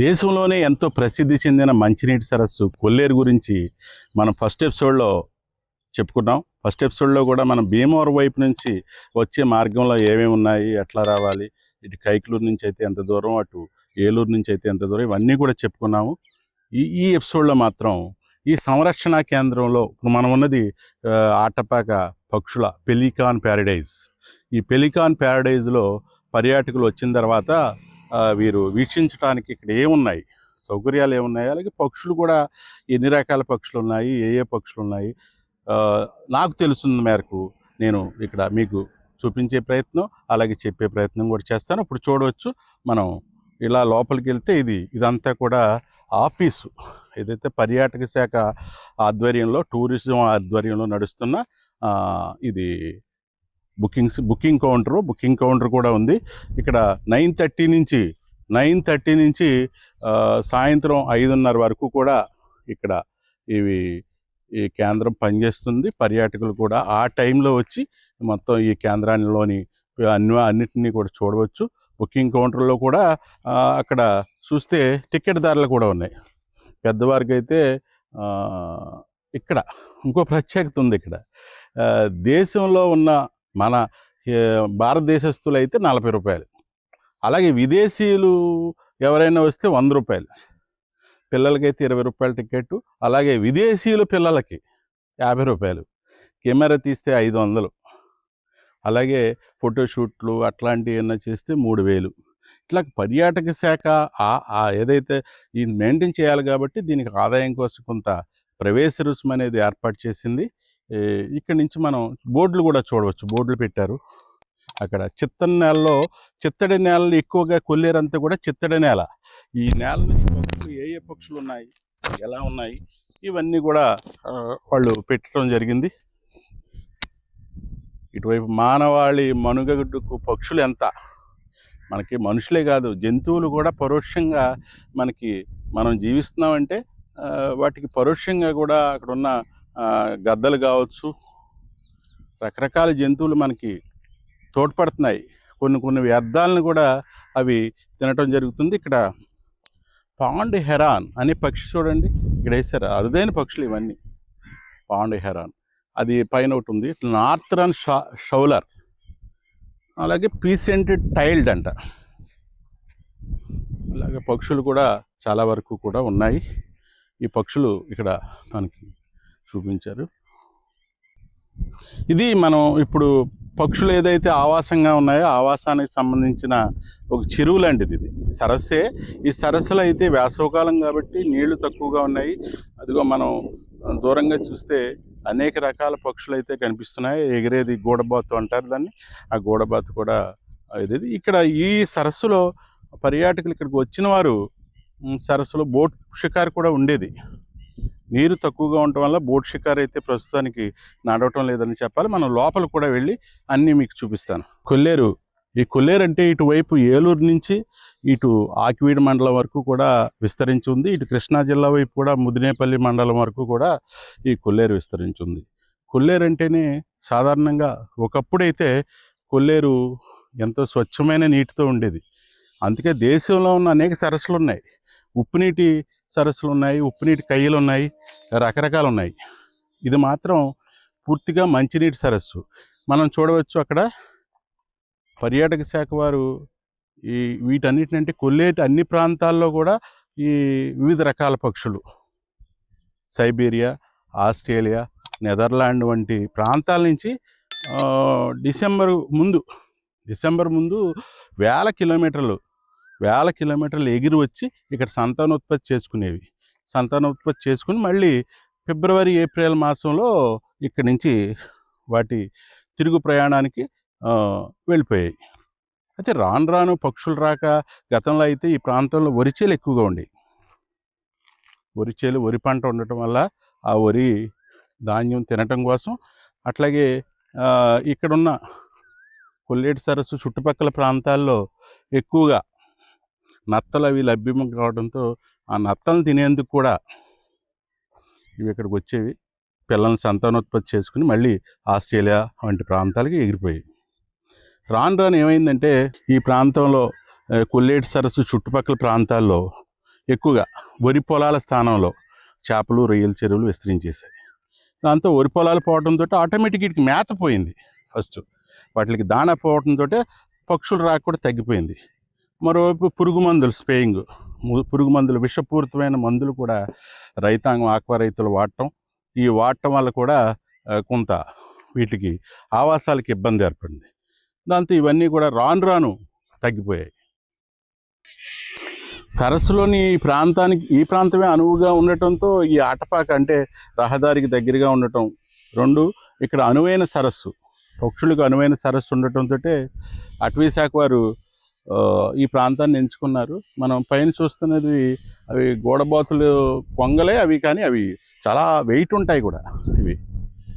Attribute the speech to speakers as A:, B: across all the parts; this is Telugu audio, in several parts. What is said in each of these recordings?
A: దేశంలోనే ఎంతో ప్రసిద్ధి చెందిన మంచినీటి సరస్సు కొల్లేరు గురించి మనం ఫస్ట్ ఎపిసోడ్లో చెప్పుకున్నాం ఫస్ట్ ఎపిసోడ్లో కూడా మనం భీమవరం వైపు నుంచి వచ్చే మార్గంలో ఏమేమి ఉన్నాయి ఎట్లా రావాలి ఇటు కైకలూరు నుంచి అయితే ఎంత దూరం అటు ఏలూరు నుంచి అయితే ఎంత దూరం ఇవన్నీ కూడా చెప్పుకున్నాము. ఈ ఈ ఎపిసోడ్లో మాత్రం ఈ సంరక్షణ కేంద్రంలో మనం ఉన్నది ఆటపాక పక్షుల పెలికాన్ ప్యారడైజ్. ఈ పెలికాన్ ప్యారడైజ్లో పర్యాటకులు వచ్చిన తర్వాత వీరు వీక్షించడానికి ఇక్కడ ఏమున్నాయి? సౌకర్యాలు ఏమున్నాయి? అలాగే పక్షులు కూడా ఎన్ని రకాల పక్షులు ఉన్నాయి ఏ ఏ పక్షులు ఉన్నాయి? నాకు తెలుసున్న మేరకు నేను ఇక్కడ మీకు చూపించే ప్రయత్నం అలాగే చెప్పే ప్రయత్నం కూడా చేస్తాను. ఇప్పుడు చూడవచ్చు మనం ఇలా లోపలికి వెళ్తే ఇది ఇదంతా కూడా ఆఫీసు. ఏదైతే పర్యాటక శాఖ ఆధ్వర్యంలో టూరిజం ఆధ్వర్యంలో నడుస్తున్న ఇది bookings booking counter booking counter కూడా ఉంది. ఇక్కడ నైన్ థర్టీ నుంచి నైన్ థర్టీ నుంచి సాయంత్రం ఐదున్నర వరకు కూడా ఇక్కడ ఇవి ఈ కేంద్రం పనిచేస్తుంది. పర్యాటకులు కూడా ఆ టైంలో వచ్చి మొత్తం ఈ కేంద్రాల్లోని అన్ని అన్నిటినీ కూడా చూడవచ్చు. బుకింగ్ కౌంటర్లో కూడా అక్కడ చూస్తే టికెట్ ధరలు కూడా ఉన్నాయి. పెద్దవారికి అయితే ఇక్కడ ఇంకో ప్రత్యేకత ఉంది ఇక్కడ. దేశంలో ఉన్న మన భారతదేశస్తులు అయితే నలభై రూపాయలు. అలాగే విదేశీయులు ఎవరైనా వస్తే వంద రూపాయలు. పిల్లలకైతే ఇరవై రూపాయల టికెట్ అలాగే విదేశీయుల పిల్లలకి యాభై రూపాయలు. కెమెరా తీస్తే ఐదు వందలు. అలాగే ఫోటోషూట్లు అట్లాంటివి ఏమైనా చేస్తే మూడు వేలు. ఇట్లా పర్యాటక శాఖ ఏదైతే ఈ మెయింటైన్ చేయాలి కాబట్టి దీనికి ఆదాయం కోసం కొంత ప్రవేశ రుసుము అనేది ఏర్పాటు చేసింది. ఇక్కడ నుంచి మనం బోర్డులు కూడా చూడవచ్చు. బోర్డులు పెట్టారు. అక్కడ చిత్తడి నేలలో చిత్తడి నేలలు ఎక్కువగా కొల్లేరంతా కూడా చిత్తడి నేల. ఈ నేలలో ఈ పక్షులు ఏ ఏ పక్షులు ఉన్నాయి? ఎలా ఉన్నాయి? ఇవన్నీ కూడా వాళ్ళు పెట్టడం జరిగింది. ఇటువైపు మానవాళి మనుగడ్డుకు పక్షులు ఎంత? మనకి మనుషులే కాదు జంతువులు కూడా పరోక్షంగా మనకి మనం జీవిస్తున్నామంటే వాటికి పరోక్షంగా కూడా అక్కడ ఉన్న గద్దలు కావచ్చు రకరకాల జంతువులు మనకి తోడ్పడుతున్నాయి. కొన్ని కొన్ని వ్యర్థాలను కూడా అవి తినటం జరుగుతుంది. ఇక్కడ పాండ్ హెరాన్ అనే పక్షి చూడండి. ఇక్కడ వేసారు అరుదైన పక్షులు ఇవన్నీ. Pond heron. అది పైన ఒకటి ఉంది. నార్థరన్ షా షౌలర్. అలాగే పీసెంట్ టైల్డ్ అంట. అలాగే పక్షులు కూడా చాలా వరకు కూడా ఉన్నాయి. ఈ పక్షులు ఇక్కడ మనకి చూపించారు. ఇది మనం ఇప్పుడు పక్షులు ఏదైతే ఆవాసంగా ఉన్నాయో ఆవాసానికి సంబంధించిన ఒక చెరువు లాంటిది ఇది. సరస్సే. ఈ సరస్సులో అయితే వేసవకాలం కాబట్టి నీళ్ళు తక్కువగా ఉన్నాయి. అదిగో మనం దూరంగా చూస్తే అనేక రకాల పక్షులు అయితే కనిపిస్తున్నాయి. ఎగిరేది గూడబాతు అంటారు దాన్ని. ఆ గూడబాతు కూడా ఇది. ఇక్కడ ఈ సరస్సులో పర్యాటకులు ఇక్కడికి వచ్చిన వారు సరస్సులో బోట్ షికారు కూడా ఉండేది. నీరు తక్కువగా ఉండటం వల్ల బోట్ షికార్ అయితే ప్రస్తుతానికి నడవటం లేదని చెప్పాలి. మనం లోపల కూడా వెళ్ళి అన్నీ మీకు చూపిస్తాను. కొల్లేరు ఈ కొల్లేరు అంటే ఇటువైపు ఏలూరు నుంచి ఇటు ఆకివీడు మండలం వరకు కూడా విస్తరించి ఉంది. ఇటు కృష్ణా జిల్లా వైపు కూడా ముదినేపల్లి మండలం వరకు కూడా ఈ కొల్లేరు విస్తరించి ఉంది. కొల్లేరు అంటేనే సాధారణంగా ఒకప్పుడైతే కొల్లేరు ఎంతో స్వచ్ఛమైన నీటితో ఉండేది. అందుకే దేశంలో ఉన్న అనేక సరస్సులు ఉన్నాయి. ఉప్పు నీటి సరస్సులు ఉన్నాయి ఉప్పు నీటి కయ్యలు ఉన్నాయి రకరకాలు ఉన్నాయి ఇది మాత్రం పూర్తిగా మంచినీటి సరస్సు. మనం చూడవచ్చు అక్కడ పర్యాటక శాఖ వారు ఈ వీటన్నిటినంటే కొల్లేటి అన్ని ప్రాంతాల్లో కూడా ఈ వివిధ రకాల పక్షులు. సైబీరియా ఆస్ట్రేలియా నెదర్లాండ్ వంటి ప్రాంతాల నుంచి డిసెంబరు డిసెంబర్ ముందు డిసెంబర్ ముందు వేల కిలోమీటర్లు వేల కిలోమీటర్లు ఎగిరి వచ్చి ఇక్కడ సంతానోత్పత్తి చేసుకునేవి. సంతానోత్పత్తి చేసుకుని మళ్ళీ ఫిబ్రవరి ఏప్రిల్ మాసంలో ఇక్కడి నుంచి వాటి తిరుగు ప్రయాణానికి వెళ్ళిపోయాయి. అయితే రాను రాను పక్షులు రాక గతంలో అయితే ఈ ప్రాంతంలో వరిచేలు ఎక్కువగా ఉండేవి. వరిచేలు వరి పంట ఉండటం వల్ల ఆ వరి ధాన్యం తినటం కోసం అట్లాగే ఇక్కడున్న కొల్లేటి సరస్సు చుట్టుపక్కల ప్రాంతాల్లో ఎక్కువగా నత్తలు అవి లభ్యం కావడంతో ఆ నత్తలను తినేందుకు కూడా ఇవి ఇక్కడికి వచ్చేవి. పిల్లల్ని సంతానోత్పత్తి చేసుకుని మళ్ళీ ఆస్ట్రేలియా వంటి ప్రాంతాలకి ఎగిరిపోయాయి. రాను రాను ఏమైందంటే ఈ ప్రాంతంలో కొల్లేటి సరస్సు చుట్టుపక్కల ప్రాంతాల్లో ఎక్కువగా వరి పొలాల స్థానంలో చేపలు రొయ్యల చెరువులు విస్తరించేసాయి దాంతో వరి పొలాలు పోవడంతో ఆటోమేటిక్ మేత పోయింది ఫస్ట్. వాటికి దాణా పోవడంతో పక్షులు రాక కూడా తగ్గిపోయింది. మరోవైపు పురుగు మందులు స్ప్రేయింగ్ ము- పురుగు మందులు విషపూరితమైన మందులు కూడా రైతాంగం ఆక్వా రైతులు వాడటం. ఈ వాడటం వల్ల కూడా కొంత వీటికి ఆవాసాలకి ఇబ్బంది ఏర్పడింది. దాంతో ఇవన్నీ కూడా రాను రాను తగ్గిపోయాయి. సరస్సులోని ఈ ప్రాంతానికి ఈ ప్రాంతమే అనువుగా ఉండటంతో ఈ ఆటపాక అంటే రహదారికి దగ్గరగా ఉండటం. రెండు ఇక్కడ అనువైన సరస్సు పక్షులకు అనువైన సరస్సు ఉండటంతో అటవీ శాఖ వారు ఈ ప్రాంతాన్ని ఎంచుకున్నారు. మనం పైన చూస్తున్నది అవి గోడబాతులు కొంగలే అవి కానీ అవి చాలా వెయిట్ ఉంటాయి కూడా ఇవి.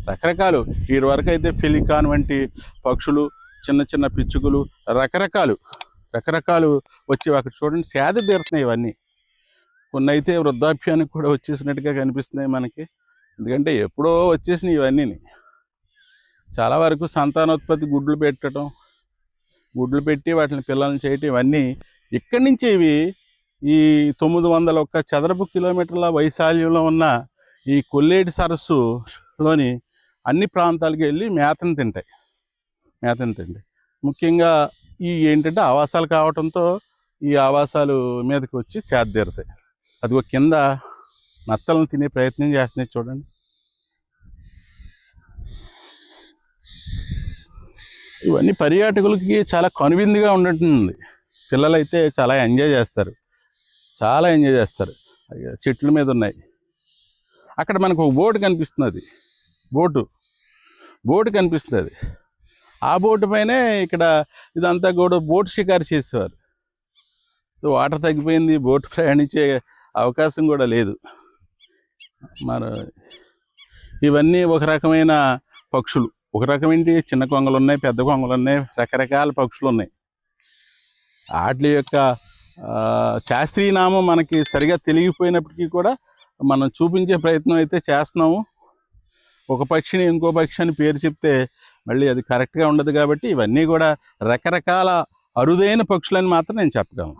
A: రకరకాలు వీటి వరకు అయితే ఫెలికాన్ వంటి పక్షులు చిన్న చిన్న పిచ్చుకలు రకరకాలు రకరకాలు వచ్చి అక్కడ చూడండి సేద తీరుతున్నాయి ఇవన్నీ. కొన్ని అయితే వృద్ధాప్యానికి కూడా వచ్చేసినట్టుగా కనిపిస్తున్నాయి మనకి. ఎందుకంటే ఎప్పుడో వచ్చేసినాయి ఇవన్నీ చాలా వరకు సంతానోత్పత్తి గుడ్లు పెట్టడం గుడ్లు పెట్టి వాటిని పిల్లల్ని చేయటం ఇవన్నీ ఇక్కడి నుంచి ఇవి ఈ తొమ్మిది వందల ఒక్క చదరపు కిలోమీటర్ల వైశాల్యంలో ఉన్న ఈ కొల్లేటి సరస్సులోని అన్ని ప్రాంతాలకు వెళ్ళి మేతను తింటాయి. మేతను తింటాయి. ముఖ్యంగా ఈ ఏంటంటే ఆవాసాలు కావటంతో ఈ ఆవాసాలు మీదకి వచ్చి సేద్దీరుతాయి అదిగో కింద నత్తలను తినే ప్రయత్నం చేస్తున్నాయి చూడండి. ఇవన్నీ పర్యాటకులకి చాలా కనువిందుగా ఉన్నట్టుంది పిల్లలైతే చాలా ఎంజాయ్ చేస్తారు. చాలా ఎంజాయ్ చేస్తారు. అయ్యో, చెట్ల మీద ఉన్నాయి. అక్కడ మనకు ఒక బోటు కనిపిస్తున్నది. బోటు. బోటు కనిపిస్తుంది ఆ బోటు పైనే ఇక్కడ ఇదంతా కూడా బోటు షికారు చేసేవారు. వాటర్ తగ్గిపోయింది బోటు ప్రయాణించే అవకాశం కూడా లేదు. మరి ఇవన్నీ ఒక రకమైన పక్షులు. ఒక రకమేంటి చిన్న కొంగలు ఉన్నాయి పెద్ద కొంగలు ఉన్నాయి రకరకాల పక్షులు ఉన్నాయి వాటి యొక్క శాస్త్రీయ నామం మనకి సరిగా తెలియపోయినప్పటికీ కూడా మనం చూపించే ప్రయత్నం అయితే చేస్తున్నాము. ఒక పక్షిని ఇంకో పక్షి అని పేరు చెప్తే మళ్ళీ అది కరెక్ట్గా ఉండదు కాబట్టి ఇవన్నీ కూడా రకరకాల అరుదైన పక్షులని మాత్రం నేను చెప్పగలను.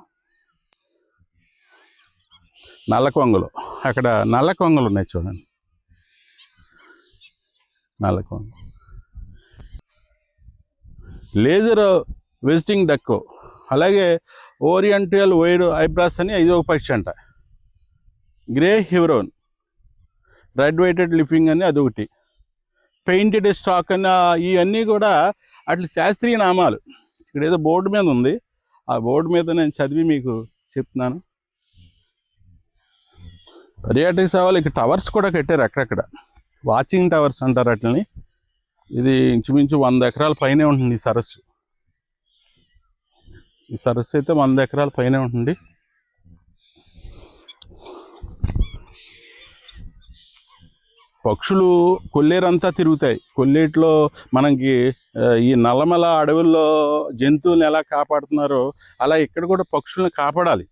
A: నల్ల కొంగలు. అక్కడ నల్ల కొంగలు ఉన్నాయి చూడండి. నల్ల కొంగలు. Lesser whistling duck. అలాగే ఓరియంటల్ వైడ్ ఐబ్రాస్ అని ఐదో పక్షి అంట. Grey heron. రెడ్ వైటెడ్ లిఫింగ్ అని అదొకటి. పెయింటెడ్ స్టాక్ అని ఇవన్నీ కూడా అట్లా శాస్త్రీయ నామాలు. ఇక్కడ ఏదో బోర్డు మీద ఉంది. ఆ బోర్డు మీద నేను చదివి మీకు చెప్తున్నాను. పర్యాటక సేవలు ఇక్కడ టవర్స్ కూడా కట్టారు అక్కడక్కడ. వాచింగ్ టవర్స్ అంటారు అట్లని. ఇది ఇంచుమించు వంద ఎకరాల పైనే ఉంటుంది ఈ సరస్సు. ఈ సరస్సు అయితే వంద ఎకరాల పైనే ఉంటుంది. పక్షులు కొల్లేరంతా తిరుగుతాయి. కొల్లేటిలో మనకి ఈ నల్లమల అడవుల్లో జంతువులను ఎలా కాపాడుతున్నారో అలా ఇక్కడ కూడా పక్షులను కాపాడాలి.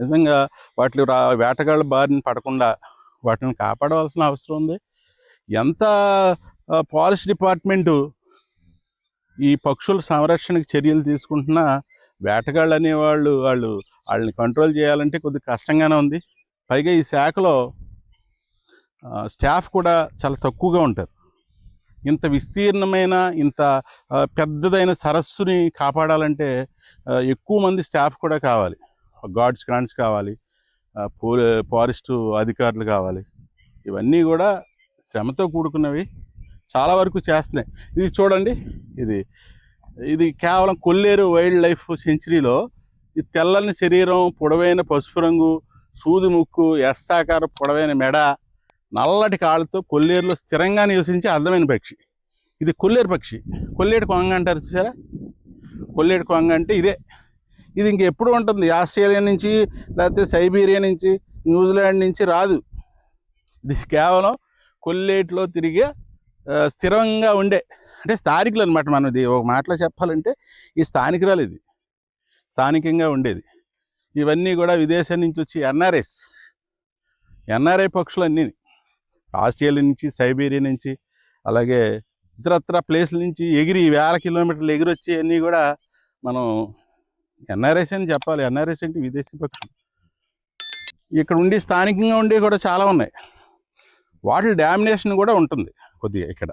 A: నిజంగా వాటి రా వేటగాళ్ళ బారిన పడకుండా వాటిని కాపాడవలసిన అవసరం ఉంది. ఎంత ఫారెస్ట్ డిపార్ట్మెంటు ఈ పక్షుల సంరక్షణకు చర్యలు తీసుకుంటున్నా వేటగాళ్ళు అనేవాళ్ళు వాళ్ళు వాళ్ళని కంట్రోల్ చేయాలంటే కొద్దిగా కష్టంగానే ఉంది. పైగా ఈ శాఖలో స్టాఫ్ కూడా చాలా తక్కువగా ఉంటారు. ఇంత విస్తీర్ణమైన ఇంత పెద్దదైన సరస్సుని కాపాడాలంటే ఎక్కువ మంది స్టాఫ్ కూడా కావాలి. గార్డ్స్ గ్రాంట్స్ కావాలి పో ఫారెస్ట్ అధికారులు కావాలి. ఇవన్నీ కూడా శ్రమతో కూడుకున్నవి. చాలా వరకు చేస్తున్నాయి. ఇది చూడండి ఇది ఇది కేవలం కొల్లేరు వైల్డ్ లైఫ్ సెంచరీలో ఈ తెల్లని శరీరం పొడవైన పసుపు రంగు సూది ముక్కు ఎస్సాకార పొడవైన మెడ నల్లటి కాళ్ళతో కొల్లేరులో స్థిరంగా నివసించే అందమైన పక్షి. ఇది కొల్లేరు పక్షి. కొల్లేటి కొంగ అంటారు చూసారా? కొల్లేటి కొంగ అంటే ఇదే. ఇది ఇంకెప్పుడు ఉంటుంది. ఆస్ట్రేలియా నుంచి లేకపోతే సైబీరియా నుంచి న్యూజిలాండ్ నుంచి రాదు. ఇది కేవలం కొల్లేట్లో తిరిగే స్థిరంగా ఉండే. అంటే స్థానికులు అనమాట మనం ఇది ఒక మాటలో చెప్పాలంటే ఈ స్థానికురాలు ఇది. స్థానికంగా ఉండేది. ఇవన్నీ కూడా విదేశం నుంచి వచ్చి ఎన్ఆర్ఎస్ ఎన్ఆర్ఐ పక్షులు అన్నీ ఆస్ట్రేలియా నుంచి సైబీరియా నుంచి అలాగే ఇతరత్ర ప్లేస్ల నుంచి ఎగిరి వేల కిలోమీటర్లు ఎగిరి అన్నీ కూడా మనం ఎన్ఆర్ఎస్ అని చెప్పాలి. ఎన్ఆర్ఎస్ అంటే విదేశీ పక్షులు. ఇక్కడ ఉండి స్థానికంగా ఉండి కూడా చాలా ఉన్నాయి. వాటి డామినేషన్ కూడా ఉంటుంది. కొద్దిగా ఇక్కడ.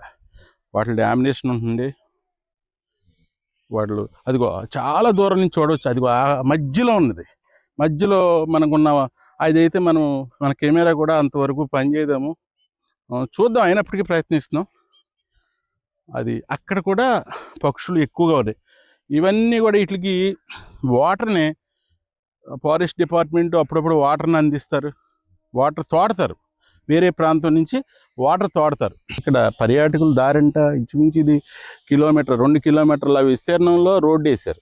A: వాటి డామినేషన్ ఉంటుంది వాటిలో అదిగో చాలా దూరం నుంచి చూడవచ్చు అదిగో ఆ మధ్యలో ఉన్నది. మధ్యలో మనకున్న అదైతే మనం మన కెమెరా కూడా అంతవరకు పనిచేయదాము చూద్దాం. అయినప్పటికీ ప్రయత్నిస్తున్నాం. అది అక్కడ కూడా పక్షులు ఎక్కువగా ఉన్నాయి. ఇవన్నీ కూడా వీటికి వాటర్ని ఫారెస్ట్ డిపార్ట్మెంట్ అప్పుడప్పుడు వాటర్ని అందిస్తారు. వాటర్ తోడతారు. వేరే ప్రాంతం నుంచి వాటర్ తోడతారు. ఇక్కడ పర్యాటకులు దారంట ఇంచుమించు ఇది కిలోమీటర్ రెండు కిలోమీటర్ల విస్తీర్ణంలో రోడ్డు వేశారు.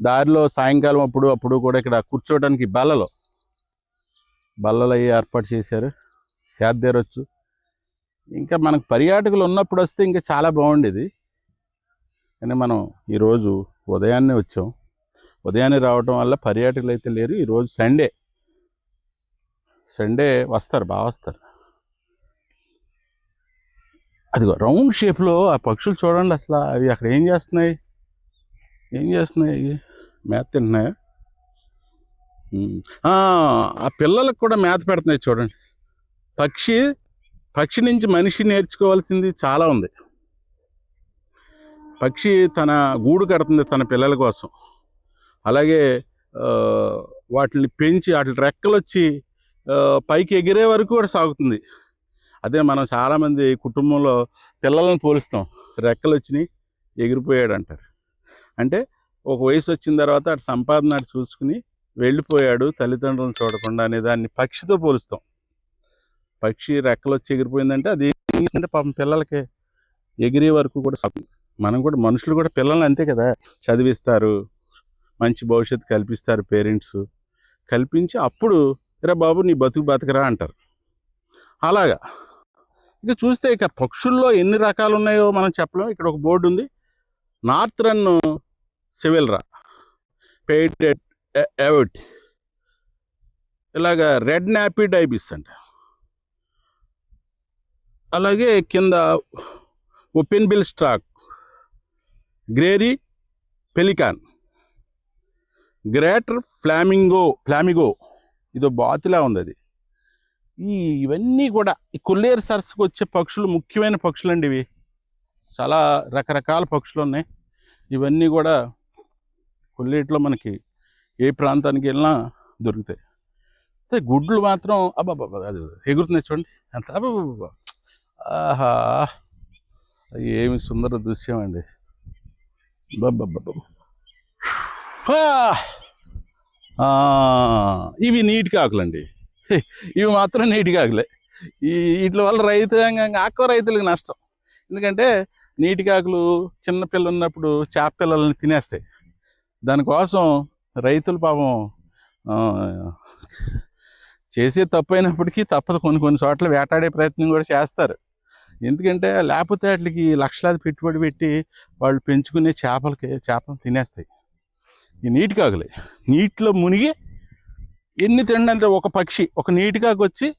A: దారిలో సాయంకాలం అప్పుడు అప్పుడు కూడా ఇక్కడ కూర్చోవడానికి బల్లలు. బల్లలు అవి ఏర్పాటు చేశారు. సేద్దేరొచ్చు ఇంకా మనకు పర్యాటకులు ఉన్నప్పుడు వస్తే ఇంకా చాలా బాగుండేది. కానీ మనం ఈరోజు ఉదయాన్నే వచ్చాం. ఉదయాన్నే రావటం వల్ల పర్యాటకులు అయితే లేరు. ఈరోజు సండే. సండే వస్తారు బాగా వస్తారు. అదిగో రౌండ్ షేప్లో ఆ పక్షులు చూడండి అసలు అవి అక్కడ ఏం చేస్తున్నాయి? ఏం చేస్తున్నాయి? మేత తింటున్నాయా? ఆ పిల్లలకు కూడా మేత పెడుతున్నాయి చూడండి. పక్షి పక్షి నుంచి మనిషి నేర్చుకోవాల్సింది చాలా ఉంది. పక్షి తన గూడు కడుతుంది తన పిల్లల కోసం. అలాగే వాటిని పెంచి వాటి రెక్కలు వచ్చి పైకి ఎగిరే వరకు కూడా సాగుతుంది. అదే మనం చాలామంది కుటుంబంలో పిల్లలను పోలుస్తాం. రెక్కలు వచ్చినాయి ఎగిరిపోయాడు అంటారు. అంటే ఒక వయసు వచ్చిన తర్వాత అటు సంపాదన అటు చూసుకుని వెళ్ళిపోయాడు తల్లిదండ్రులను చూడకుండా అనే దాన్ని పక్షితో పోలుస్తాం. పక్షి రెక్కలు వచ్చి ఎగిరిపోయిందంటే అది అంటే పాపం పిల్లలకి ఎగిరే వరకు కూడా మనం కూడా మనుషులు కూడా పిల్లల్ని అంతే కదా. చదివిస్తారు మంచి భవిష్యత్తు కల్పిస్తారు పేరెంట్స్. కల్పించి అప్పుడు రే బాబు నీ బతుకు బతకరా అంటారు. అలాగా. ఇక చూస్తే ఇక పక్షుల్లో ఎన్ని రకాలు ఉన్నాయో మనం చెప్పలేం. ఇక్కడ ఒక బోర్డు ఉంది. Northern shoveler pied avocet ఇలాగ రెడ్ నాపీ డైబిస్ అంట. అలాగే కింద open bill stork grey pelican. Greater flamingo flamingo. ఇదో బాతులా ఉంది అది ఈ ఇవన్నీ కూడా ఈ కొల్లేరు సరస్సుకు వచ్చే పక్షులు ముఖ్యమైన పక్షులు అండి ఇవి. చాలా రకరకాల పక్షులు ఉన్నాయి. ఇవన్నీ కూడా కొల్లేటిలో మనకి ఏ ప్రాంతానికి వెళ్ళినా దొరుకుతాయి. అయితే గుడ్లు మాత్రం అబ్బాబా అది ఎగురుతున్నాయి చూడండి. అంత అబ్బాబా ఆహా ఏమి సుందర దృశ్యం అండి. బాబా ఇవి నీటి కాకులండి. ఇవి మాత్రం నీటి కాకులే. ఈ వీటి వల్ల రైతాంగం ఆక్వ రైతులకు నష్టం. ఎందుకంటే నీటి కాకులు చిన్నపిల్ల ఉన్నప్పుడు చేప పిల్లల్ని తినేస్తాయి. దానికోసం రైతులు పాపం చేసే తప్పు అయినప్పటికీ తప్పదు. కొన్ని కొన్ని చోట్ల వేటాడే ప్రయత్నం కూడా చేస్తారు. ఎందుకంటే లేకపోతే వాటికి లక్షలాది పెట్టుబడి పెట్టి వాళ్ళు పెంచుకునే చేపలకి చేపలు తినేస్తాయి. ఈ నీటి కాకులే. నీటిలో మునిగి ఎన్ని తిండంటే ఒక పక్షి ఒక నీటి కాకు వచ్చి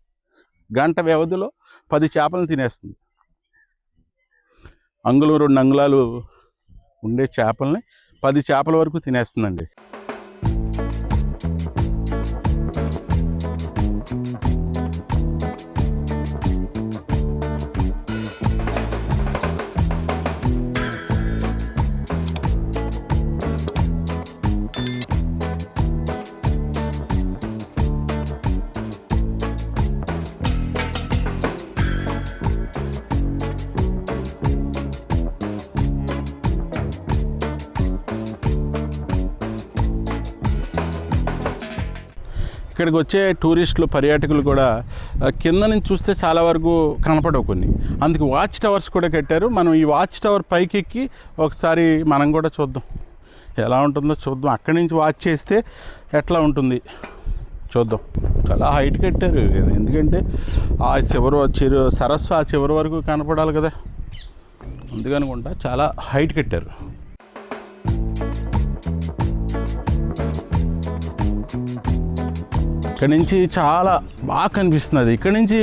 A: గంట వ్యవధిలో పది చేపలను తినేస్తుంది. అంగుళం రెండు అంగుళాలు ఉండే చేపల్ని పది చేపల వరకు తినేస్తుందండి. ఇక్కడికి వచ్చే టూరిస్టులు పర్యాటకులు కూడా కింద నుంచి చూస్తే చాలా వరకు కనపడవు కొన్ని. అందుకు వాచ్ టవర్స్ కూడా కట్టారు. మనం ఈ వాచ్ టవర్ పైకి ఎక్కి ఒకసారి మనం కూడా చూద్దాం. ఎలా ఉంటుందో చూద్దాం. అక్కడి నుంచి వాచ్ చేస్తే ఎట్లా ఉంటుంది? చూద్దాం. చాలా హైట్ కట్టారు. ఎందుకంటే ఆ చివరి చిరు సరస్సు ఆ చివరి వరకు కనపడాలి కదా. అందుకనుకుంటా చాలా హైట్ కట్టారు. ఇక్కడ నుంచి చాలా బాగా కనిపిస్తుంది ఇక్కడ నుంచి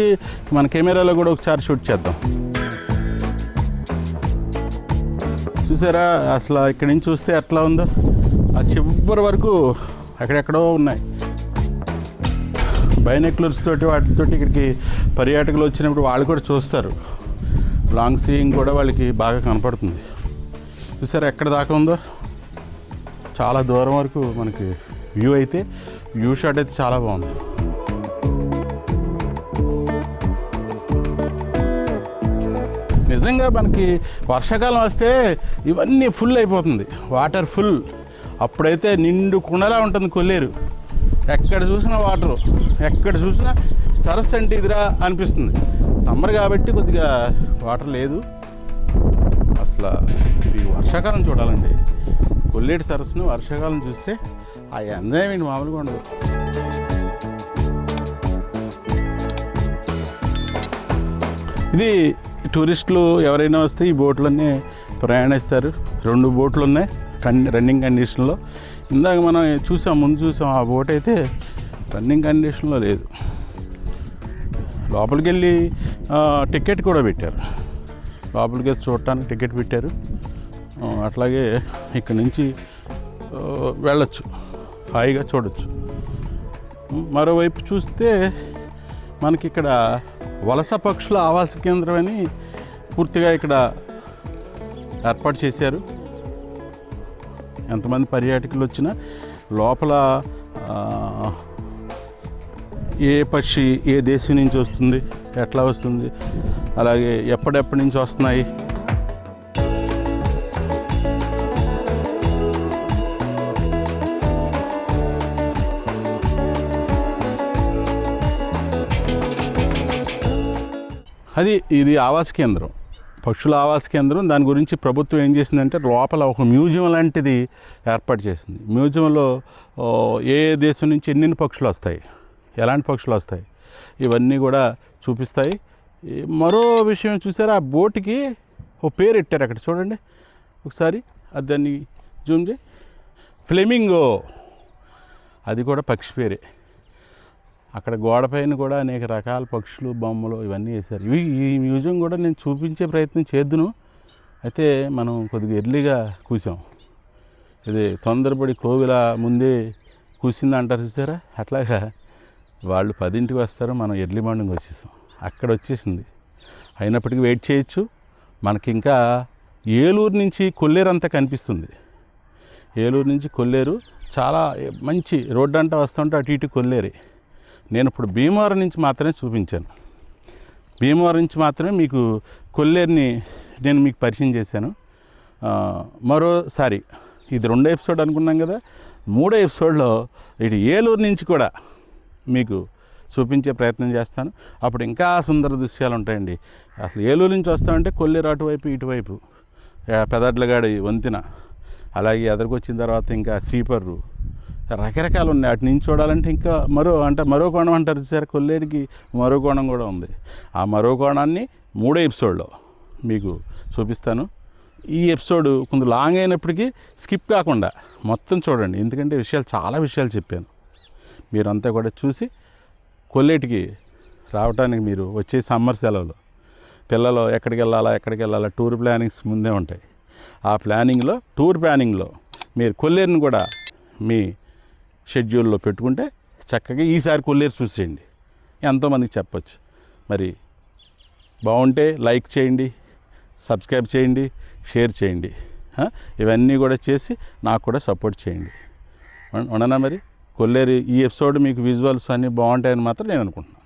A: మన కెమెరాలో కూడా ఒకసారి షూట్ చేద్దాం. చూసారా? అసలు ఇక్కడ నుంచి చూస్తే ఎట్లా ఉందో? ఆ చివరి వరకు అక్కడెక్కడో ఉన్నాయి. బైనెక్లర్స్ తోటి వాటితోటి ఇక్కడికి పర్యాటకులు వచ్చినప్పుడు వాళ్ళు కూడా చూస్తారు. లాంగ్ సీయింగ్ కూడా వాళ్ళకి బాగా కనపడుతుంది. చూసారా ఎక్కడ దాకా ఉందో? చాలా దూరం వరకు మనకి వ్యూ అయితే వ్యూ షాట్ అయితే చాలా బాగుంది. నిజంగా మనకి వర్షాకాలం వస్తే ఇవన్నీ ఫుల్ అయిపోతుంది. వాటర్ ఫుల్ అప్పుడైతే నిండు కుండలా ఉంటుంది కొల్లేరు. ఎక్కడ చూసినా వాటరు ఎక్కడ చూసినా సరస్సు అంటే ఇదిరా అనిపిస్తుంది. సమ్మర్ కాబట్టి కొద్దిగా వాటర్ లేదు. అసలు ఈ వర్షాకాలం చూడాలండి. కొల్లేటి సరస్సును వర్షాకాలం చూస్తే ఆ ఎంజాయ్ మామూలుగా ఉండదు. ఇది టూరిస్టులు ఎవరైనా వస్తే ఈ బోట్లన్నీ ప్రయాణిస్తారు. రెండు బోట్లు ఉన్నాయి కన్ రన్నింగ్ కండిషన్లో. ఇందాక మనం చూసాం ముందు చూసాం ఆ బోట్ అయితే రన్నింగ్ కండిషన్లో లేదు. లోపలికి వెళ్ళి టికెట్ కూడా పెట్టారు. లోపలికి వెళ్ళి చూడటానికి టికెట్ పెట్టారు. అట్లాగే ఇక్కడ నుంచి వెళ్ళచ్చు వెళ్ళొచ్చు. హాయిగా చూడొచ్చు. మరోవైపు చూస్తే మనకి ఇక్కడ వలస పక్షుల ఆవాస కేంద్రం అని పూర్తిగా ఇక్కడ ఏర్పాటు చేశారు. ఎంతమంది పర్యాటకులు వచ్చినా లోపల ఏ పక్షి ఏ దేశం నుంచి వస్తుంది ఎట్లా వస్తుంది అలాగే ఎప్పుడెప్పటి నుంచి వస్తున్నాయి అది ఇది ఆవాస కేంద్రం. పక్షుల ఆవాస కేంద్రం. దాని గురించి ప్రభుత్వం ఏం చేసిందంటే లోపల ఒక మ్యూజియం లాంటిది ఏర్పాటు చేసింది. మ్యూజియంలో ఏ దేశం నుంచి ఎన్ని పక్షులు వస్తాయి ఎలాంటి పక్షులు వస్తాయి ఇవన్నీ కూడా చూపిస్తాయి. మరో విషయం చూసారా ఆ బోటుకి ఓ పేరు పెట్టారు అక్కడ. చూడండి ఒకసారి అది దాన్ని జూమ్ చేయి. ఫ్లెమింగో. అది కూడా పక్షి పేరే. అక్కడ గోడపైన కూడా అనేక రకాల పక్షులు బొమ్మలు ఇవన్నీ వేశారు. ఇవి ఈ మ్యూజియం కూడా నేను చూపించే ప్రయత్నం చేద్దును. అయితే మనం కొద్దిగా ఎర్లీగా కూసాం. ఇది తొందరపడి కోవిల ముందే కూసింది అంటారు చూసారా? అట్లాగా వాళ్ళు పదింటికి వస్తారు మనం ఎర్లీ మార్నింగ్ వచ్చేసాం. అక్కడ వచ్చేసింది. అయినప్పటికీ వెయిట్ చేయొచ్చు. మనకి ఇంకా ఏలూరు నుంచి కొల్లేరు అంతా కనిపిస్తుంది. ఏలూరు నుంచి కొల్లేరు చాలా మంచి రోడ్డు అంతా వస్తుంటే అటు ఇటు కొల్లేరే. నేను ఇప్పుడు భీమవరం నుంచి మాత్రమే చూపించాను. భీమవరం నుంచి మాత్రమే మీకు కొల్లేరుని నేను మీకు పరిచయం చేశాను. మరోసారి ఇది రెండో ఎపిసోడ్ అనుకున్నాం కదా మూడో ఎపిసోడ్లో ఇటు ఏలూరు నుంచి కూడా మీకు చూపించే ప్రయత్నం చేస్తాను. అప్పుడు ఇంకా సుందర దృశ్యాలు ఉంటాయండి. అసలు ఏలూరు నుంచి వస్తామంటే కొల్లేరు అటువైపు ఇటువైపు ఆ, పెదడ్లగాడి వంతెన అలాగే ఎదరికొచ్చిన తర్వాత ఇంకా సీపర్రు రకరకాలు ఉన్నాయి. అటు నుంచి చూడాలంటే ఇంకా మరో అంటే మరో కోణం అంటారు సార్ కొల్లేరుకి మరో కోణం కూడా ఉంది. ఆ మరో కోణాన్ని మూడో ఎపిసోడ్లో మీకు చూపిస్తాను. ఈ ఎపిసోడ్ కొంత లాంగ్ అయినప్పటికీ స్కిప్ కాకుండా మొత్తం చూడండి. ఎందుకంటే విషయాలు చాలా విషయాలు చెప్పాను. మీరంతా కూడా చూసి కొల్లేటికి రావడానికి మీరు వచ్చే సమ్మర్ సెలవులు పిల్లలు ఎక్కడికి వెళ్ళాలా ఎక్కడికి వెళ్ళాలా టూర్ ప్లానింగ్స్ ముందే ఉంటాయి. ఆ ప్లానింగ్లో టూర్ ప్లానింగ్లో మీరు కొల్లేరుని కూడా మీ షెడ్యూల్లో పెట్టుకుంటే చక్కగా ఈసారి కొల్లేరు చూసేయండి. ఎంతోమందికి చెప్పచ్చు. మరి బాగుంటే లైక్ చేయండి సబ్స్క్రైబ్ చేయండి షేర్ చేయండి. ఇవన్నీ కూడా చేసి నాకు కూడా సపోర్ట్ చేయండి. ఉండనా మరి? కొల్లేరు ఈ ఎపిసోడ్ మీకు విజువల్స్ అన్నీ బాగుంటాయని మాత్రం నేను అనుకుంటున్నాను